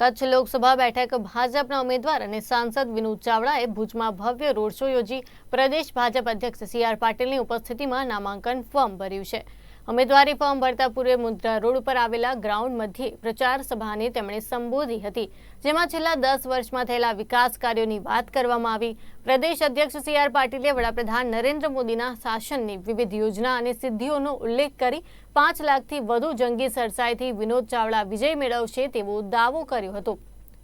કચ્છ લોકસભા બેઠક ભાજપના ઉમેદવાર અને સાંસદ વિનોદ ચાવડાએ ભુજમાં ભવ્ય રોડ શો યોજી પ્રદેશ ભાજપ અધ્યક્ષ સી આર પાટીલની ઉપસ્થિતિમાં નામાંકન ફોર્મ ભર્યું છે. ઉમેદવારી ફોર્મ ભરતા પૂર્વે મુદ્રા રોડ ઉપર આવેલા ગ્રાઉન્ડ મધ્યે પ્રચાર સભાને તેમણે સંબોધી હતી. જેમાં છેલ્લા દસ વર્ષમાં થયેલા વિકાસ કાર્યોની વાત કરવામાં આવી. પ્રદેશ અધ્યક્ષ સી આર પાટીલે વડાપ્રધાન નરેન્દ્ર મોદીના શાસનની વિવિધ યોજના અને સિદ્ધિઓનો ઉલ્લેખ કરી પાંચ લાખથી વધુ જંગી સરસાઈથી વિનોદ ચાવડા વિજય મેળવશે તેવો દાવો કર્યો હતો.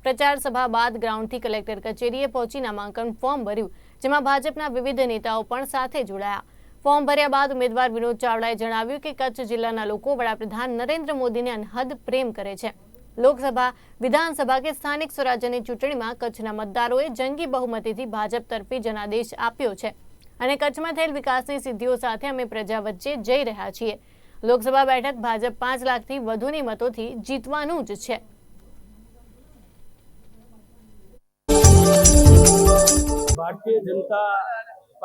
પ્રચાર સભા બાદ ગ્રાઉન્ડથી કલેક્ટર કચેરીએ પહોંચી નામાંકન ફોર્મ ભર્યું, જેમાં ભાજપના વિવિધ નેતાઓ પણ સાથે જોડાયા. ફોર્મ ભર્યા બાદ ઉમેદવાર વિનોદ ચાવડાએ જણાવ્યું કે કચ્છ જિલ્લાના લોકો વડાપ્રધાન નરેન્દ્ર મોદીને અનહદ પ્રેમ કરે છે. લોકસભા, વિધાનસભા કે સ્થાનિક સ્વરાજ્યની ચૂંટણીમાં કચ્છના મતદારોએ જંગી બહુમતીથી ભાજપ તરફી જનાદેશ આપ્યો છે અને કચ્છમાં થયેલ વિકાસની સિદ્ધિઓ સાથે અમે પ્રજા વચ્ચે જઈ રહ્યા છીએ. લોકસભા બેઠક ભાજપ પાંચ લાખથી વધુની મતોથી જીતવાનું જ છે. ભારતીય જનતા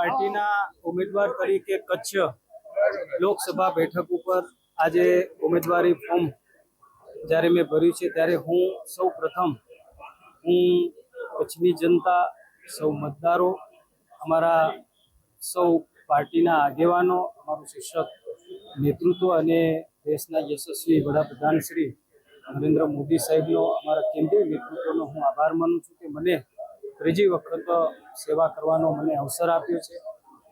પાર્ટીના ઉમેદવાર તરીકે કચ્છ લોકસભા બેઠક ઉપર આજે ઉમેદવારી ફોર્મ જ્યારે મેં ભર્યું છે, ત્યારે હું સૌ પ્રથમ હું કચ્છની જનતા, સૌ મતદારો, અમારા સૌ પાર્ટીના આગેવાનો, અમારું શિક્ષક નેતૃત્વ અને દેશના યશસ્વી વડાપ્રધાન શ્રી નરેન્દ્ર મોદી સાહેબનો, અમારા કેન્દ્રીય નેતૃત્વનો હું આભાર માનું છું કે મને ત્રીજી વખત સેવા કરવાનો મને અવસર આપ્યો છે.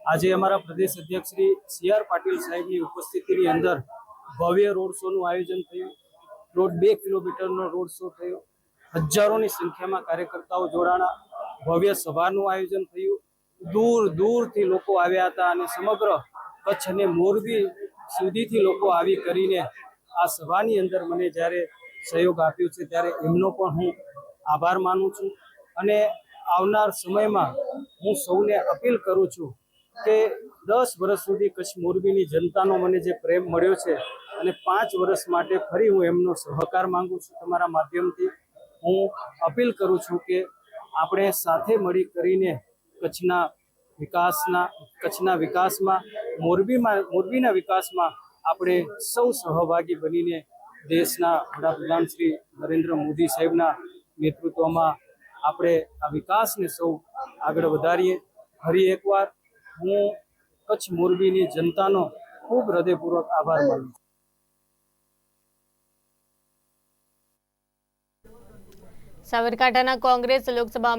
આજે અમારા પ્રદેશ અધ્યક્ષ શ્રી સી આર પાટીલ સાહેબની ઉપસ્થિતિની અંદર ભવ્ય રોડ શોનું આયોજન થયું. રોડ બે કિલોમીટરનો રોડ શો થયો. હજારોની સંખ્યામાં કાર્યકર્તાઓ જોડાણા. ભવ્ય સભાનું આયોજન થયું. દૂર દૂરથી લોકો આવ્યા હતા અને સમગ્ર કચ્છ અને મોરબી સુધીથી લોકો આવી કરીને આ સભાની અંદર મને જ્યારે સહયોગ આપ્યો છે ત્યારે એમનો પણ હું આભાર માનું છું. અને આવનાર સમયમાં હું સૌને અપીલ કરું છું કે દસ વર્ષ સુધી કચ્છ મોરબીની જનતાનો મને જે પ્રેમ મળ્યો છે અને પાંચ વર્ષ માટે ફરી હું એમનો સહકાર માંગુ છું તમારા માધ્યમથી, હું અપીલ કરું છું કે આપણે સાથે મળી કરીને કચ્છના વિકાસના, કચ્છના વિકાસમાં, મોરબીમાં, મોરબીના વિકાસમાં આપણે સૌ સહભાગી બનીને દેશના વડાપ્રધાન શ્રી નરેન્દ્ર મોદી સાહેબના નેતૃત્વમાં આપણે આ વિકાસને સૌ આગળ વધારીએ. ફરી એકવાર હું કચ્છ મોરબીની જનતાનો ખૂબ હૃદયપૂર્વક આભાર માનું સાબરકાંઠાના કોંગ્રેસ લોકસભા